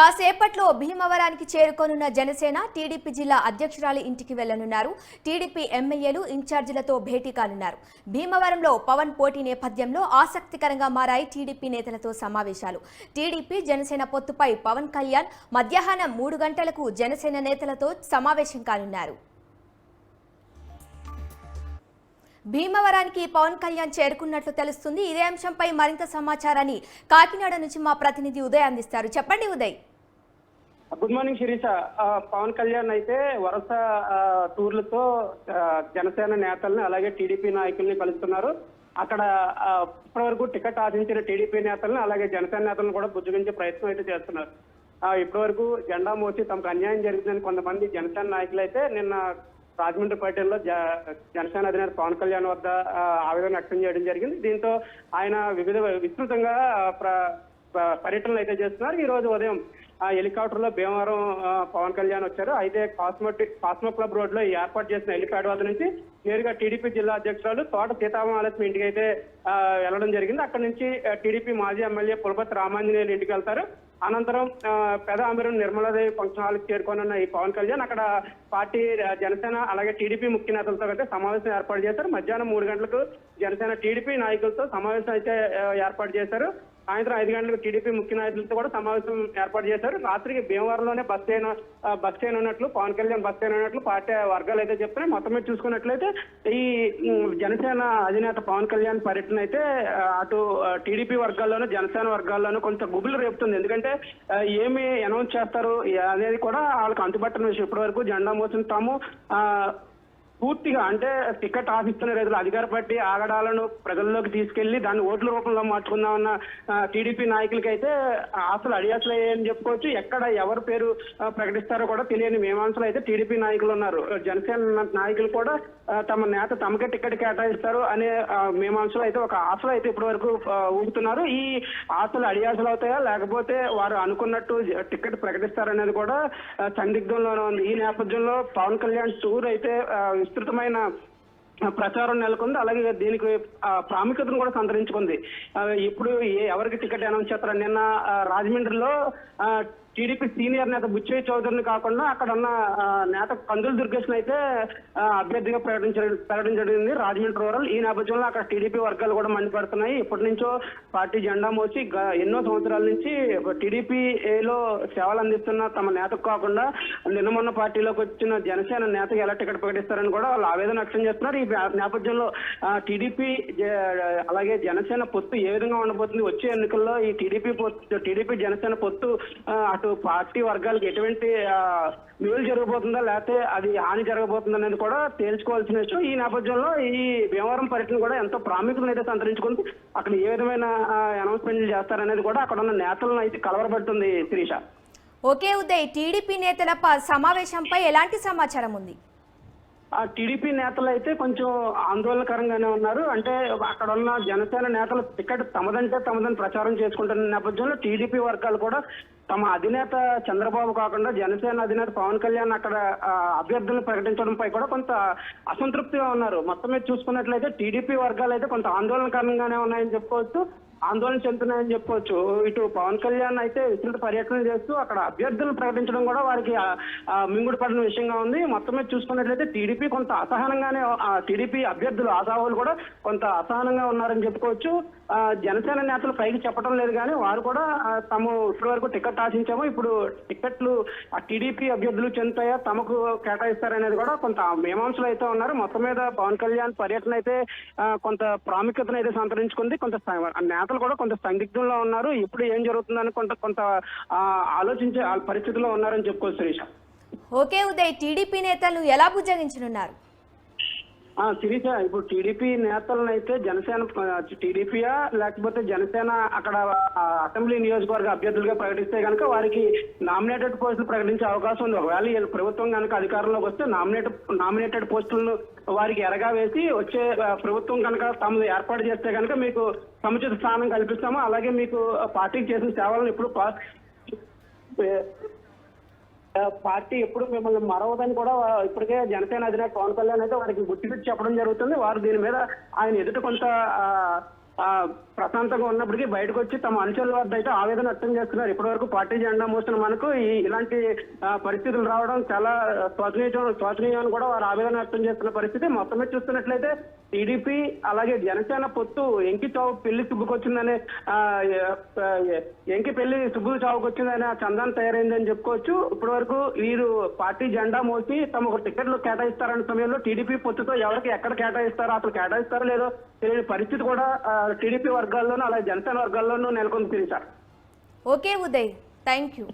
కాసేపట్లో భీమవరానికి చేరుకోనున్న జనసేన టీడీపీ జిల్లా అధ్యక్షురాలి ఇంటికి వెళ్ళనున్నారు. టీడీపీ ఎమ్మెల్యేలు ఇన్ఛార్జీలతో భేటీ కానున్నారు. భీమవరంలో పవన్ పోటీ నేపథ్యంలో ఆసక్తికరంగా మారాయి టీడీపీ నేతలతో సమావేశాలు. టీడీపీ జనసేన పొత్తుపై పవన్ కళ్యాణ్ మధ్యాహ్నం మూడు గంటలకు జనసేన నేతలతో సమావేశం కానున్నారు. భీమవరానికి పవన్ కళ్యాణ్ చేరుకున్నట్లు తెలుస్తుంది. ఇదే అంశంపై మరింత సమాచారాన్ని కాకినాడ నుంచి మా ప్రతినిధి ఉదయ్ అందిస్తారు. చెప్పండి Uday. Good morning Sirisha. Pawan Kalyan అయితే వరుస టూర్లతో జనసేన నేతల్ని అలాగే టీడీపీ నాయకుల్ని కలుస్తున్నారు. అక్కడ ఇప్పటివరకు టికెట్ ఆశించిన టీడీపీ నేతల్ని అలాగే జనసేన నేతలను కూడా బుజ్జగించే ప్రయత్నం అయితే చేస్తున్నారు. ఇప్పటివరకు జెండా మోసి తమకు అన్యాయం జరిగిందని కొంతమంది జనసేన నాయకులు అయితే నిన్న రాజమండ్రి పర్యటనలో జ- జనసేన అధినేత పవన్ కళ్యాణ్ వద్ద ఆవేదన వ్యక్తం చేయడం జరిగింది. దీంతో ఆయన వివిధ విస్తృతంగా ప్ర- ప- పర్యటనలు అయితే చేస్తున్నారు. ఈ రోజు ఉదయం ఆ హెలికాప్టర్లో భీమవరం పవన్ కళ్యాణ్ వచ్చారు. అయితే కాస్మోటిక్ కాస్మో క్లబ్ రోడ్లో ఏర్పాటు చేసిన హెలిప్యాడ్ వద్ద నుంచి నేరుగా టీడీపీ జిల్లా అధ్యక్షురాలు తోట సీతారామాలక్ష్మి ఇంటికి అయితే వెళ్ళడం జరిగింది. అక్కడి నుంచి టీడీపీ మాజీ ఎమ్మెల్యే పులపతి రామాంజనేయులు ఇంటికి వెళ్తారు. అనంతరం పెద అమీరం నిర్మలాదేవి ఫంక్షన్ హాల్కి చేరుకోనున్న ఈ పవన్ కళ్యాణ్ అక్కడ పార్టీ జనసేన అలాగే టీడీపీ ముఖ్య నేతలతో అయితే సమావేశం ఏర్పాటు చేశారు. మధ్యాహ్నం మూడు గంటలకు జనసేన టీడీపీ నాయకులతో సమావేశం అయితే ఏర్పాటు చేశారు. సాయంత్రం ఐదు గంటలకు టీడీపీ ముఖ్య నాయకులతో కూడా సమావేశం ఏర్పాటు చేశారు. రాత్రికి భీమవరంలోనే బస్ స్టేన్ బస్ స్టేన్ ఉన్నట్లు పవన్ కళ్యాణ్ బస్ స్టేన్ ఉన్నట్లు పార్టీ వర్గాలు అయితే చెప్తున్నాయి. మొత్తం మీద చూసుకున్నట్లయితే ఈ జనసేన అధినేత పవన్ కళ్యాణ్ పర్యటన అయితే అటు టీడీపీ వర్గాల్లోనూ జనసేన వర్గాల్లోనూ కొంత గుబులు రేపుతుంది. ఎందుకంటే ఏమి అనౌన్స్ చేస్తారు అనేది కూడా వాళ్ళకి అంతుపట్టని విషయం. ఇప్పటివరకు జెండా మోసిన తాము పూర్తిగా అంటే టికెట్ ఆశిస్తున్న రైతులు అధికార పార్టీ ఆగడాలను ప్రజల్లోకి తీసుకెళ్ళి దాన్ని ఓట్ల రూపంలో మార్చుకుందామన్న ఆ, టీడీపీ నాయకులకైతే ఆశలు అడియాసలు అని చెప్పుకోవచ్చు. ఎక్కడ ఎవరి పేరు ప్రకటిస్తారో కూడా తెలియని మీమాంసలు అయితే టీడీపీ నాయకులు ఉన్నారు. జనసేన నాయకులు కూడా తమ నేత తమకే టికెట్ కేటాయిస్తారు అనే మీమాంసలు అయితే ఒక ఆశలు అయితే ఇప్పటి వరకు ఊపుతున్నారు. ఈ ఆశలు అడియాసలు అవుతాయా? లేకపోతే వారు అనుకున్నట్టు టికెట్ ప్రకటిస్తారనేది కూడా సందిగ్ధంలోనే ఉంది. ఈ నేపథ్యంలో పవన్ కళ్యాణ్ టూర్ అయితే విస్తృతమైన ప్రచారం నెలకొంది. అలాగే దీనికి ప్రాముఖ్యతను కూడా సంతరించుకుంది. ఇప్పుడు ఎవరికి టికెట్ అనౌన్స్ చేస్తారు? నిన్న రాజమండ్రిలో టీడీపీ సీనియర్ నేత బుచ్చయ్య చౌదరిని కాకుండా అక్కడ ఉన్న నేత కందుల దుర్గేష్ని అయితే అభ్యర్థిగా ప్రకటించడం జరిగింది. రాజమండ్రి రూరల్. ఈ నేపథ్యంలో అక్కడ టీడీపీ వర్గాలు కూడా మండిపడుతున్నాయి. ఇప్పటి నుంచో పార్టీ జెండా మోసి ఎన్నో సంవత్సరాల నుంచి టీడీపీలో సేవలు అందిస్తున్న తమ నేతకు కాకుండా నిన్న మొన్న పార్టీలోకి వచ్చిన జనసేన నేతకు ఎలా టికెట్ ప్రకటిస్తారని కూడా వాళ్ళు ఆవేదన వ్యక్తం చేస్తున్నారు. ఈ నేపథ్యంలో టీడీపీ అలాగే జనసేన పొత్తు ఏ విధంగా ఉండబోతుంది? వచ్చే ఎన్నికల్లో ఈ టీడీపీ పొత్తు టీడీపీ జనసేన పొత్తు అటు పార్టీ వర్గాలకు ఎటువంటి మేలు జరగబోతుందా? లేకపోతే అది హాని జరగబోతుందా అనేది కూడా తేల్చుకోవాల్సిన విషయం. ఈ నేపథ్యంలో ఈ భీమవరం పర్యటన కూడా ఎంతో ప్రాముఖ్యతను అయితే సంతరించుకుంది. అక్కడ ఏ విధమైన అనౌన్స్మెంట్లు చేస్తారనేది కూడా అక్కడ ఉన్న నేతలను అయితే కలవరపడుతుంది శిరీష. ఓకే ఉదయ్ టీడీపీ నేతల ప- సమావేశంపై ఎలాంటి సమాచారం ఉంది? టీడీపీ నేతలు అయితే కొంచెం ఆందోళనకరంగానే ఉన్నారు. అంటే అక్కడ ఉన్న జనసేన నేతలు టికెట్ తమదంటే తమదని ప్రచారం చేసుకుంటున్న నేపథ్యంలో టీడీపీ వర్గాలు కూడా తమ అధినేత చంద్రబాబు కాకుండా జనసేన అధినేత పవన్ కళ్యాణ్ అక్కడ అభ్యర్థులను ప్రకటించడంపై కూడా కొంత అసంతృప్తిగా ఉన్నారు. మొత్తం మీద చూసుకున్నట్లయితే టీడీపీ వర్గాలు అయితే కొంత ఆందోళనకరంగానే ఉన్నాయని చెప్పుకోవచ్చు ఆందోళన చెందుతున్నాయని చెప్పుకోవచ్చు. ఇటు పవన్ కళ్యాణ్ అయితే విస్తృత పర్యటన చేస్తూ అక్కడ అభ్యర్థులను ప్రకటించడం కూడా వారికి మింగుడు పడిన విషయంగా ఉంది. మొత్తం మీద చూసుకున్నట్లయితే టీడీపీ కొంత అసహనంగానే టీడీపీ అభ్యర్థులు ఆశావులు కూడా కొంత అసహనంగా ఉన్నారని చెప్పుకోవచ్చు. జనసేన నేతలు పైకి చెప్పడం లేదు కానీ వారు కూడా తమ తాము ఇప్పటి వరకు టికెట్ ఆశించామో ఇప్పుడు టికెట్లు ఆ టీడీపీ అభ్యర్థులు చెందుతాయా తమకు కేటాయిస్తారనేది కూడా కొంత మీమాంసలు అయితే ఉన్నారు. మొత్తం మీద పవన్ కళ్యాణ్ పర్యటన అయితే కొంత ప్రాముఖ్యతను అయితే సంతరించుకుంది. కొంత ఆ నేతలు కూడా కొంత సందిగ్ధంలో ఉన్నారు. ఇప్పుడు ఏం జరుగుతుందని కొంత కొంత ఆలోచించే పరిస్థితిలో ఉన్నారని చెప్పుకోవచ్చు శిరీష. ఓకే ఉదయ్ టీడీపీ నేతలు ఎలా బుజ్జగించనున్నారు? శిరీష ఇప్పుడు టీడీపీ నేతలను అయితే జనసేన టీడీపీయా లేకపోతే జనసేన అక్కడ అసెంబ్లీ నియోజకవర్గ అభ్యర్థులుగా ప్రకటిస్తే కనుక వారికి నామినేటెడ్ పోస్టులు ప్రకటించే అవకాశం ఉంది. ఒకవేళ ప్రభుత్వం కనుక అధికారంలోకి వస్తే నామినేటెడ్ నామినేటెడ్ పోస్టులను వారికి ఎరగా వేసి వచ్చే ప్రభుత్వం కనుక తాము ఏర్పాటు చేస్తే కనుక మీకు సముచిత స్థానం కల్పిస్తాము. అలాగే మీకు పార్టీకి చేసిన సేవలను ఇప్పుడు పార్టీ ఎప్పుడు మిమ్మల్ని మరవదని కూడా ఇప్పటికే జనసేన అధినేత పవన్ కళ్యాణ్ అయితే వారికి గుర్తిపెట్టి చెప్పడం జరుగుతుంది. వారు దీని మీద ఆయన ఎదుట కొంత ఆ, ప్రశాంతంగా ఉన్నప్పటికీ బయటకు వచ్చి తమ అనుచరుల వద్ద అయితే ఆవేదన వ్యక్తం చేస్తున్నారు. ఇప్పటివరకు పార్టీ జెండా మోసిన మనకు ఇలాంటి పరిస్థితులు రావడం చాలా శోచనీయం శోచనీయం అని కూడా వారు ఆవేదన వ్యక్తం చేస్తున్న పరిస్థితి. మొత్తం మీద చూస్తున్నట్లయితే టీడీపీ అలాగే జనసేన పొత్తు ఎంకి చావు పెళ్ళి సుబ్బుకొచ్చిందనే ఎంకి పెళ్ళి సుబ్బు చావుకొచ్చిందనే ఆ చందాన్ని తయారైందని చెప్పుకోవచ్చు. ఇప్పటి వరకు వీరు పార్టీ జెండా మోసి తమకు టికెట్లు కేటాయిస్తారన్న సమయంలో టీడీపీ పొత్తుతో ఎవరికి ఎక్కడ కేటాయిస్తారో అసలు కేటాయిస్తారో లేదో తెలియని పరిస్థితి కూడా టీడీపీ వర్గాల్లోనూ అలాగే జనసేన వర్గాల్లోనూ నెలకొంది sir okay Uday. Thank you.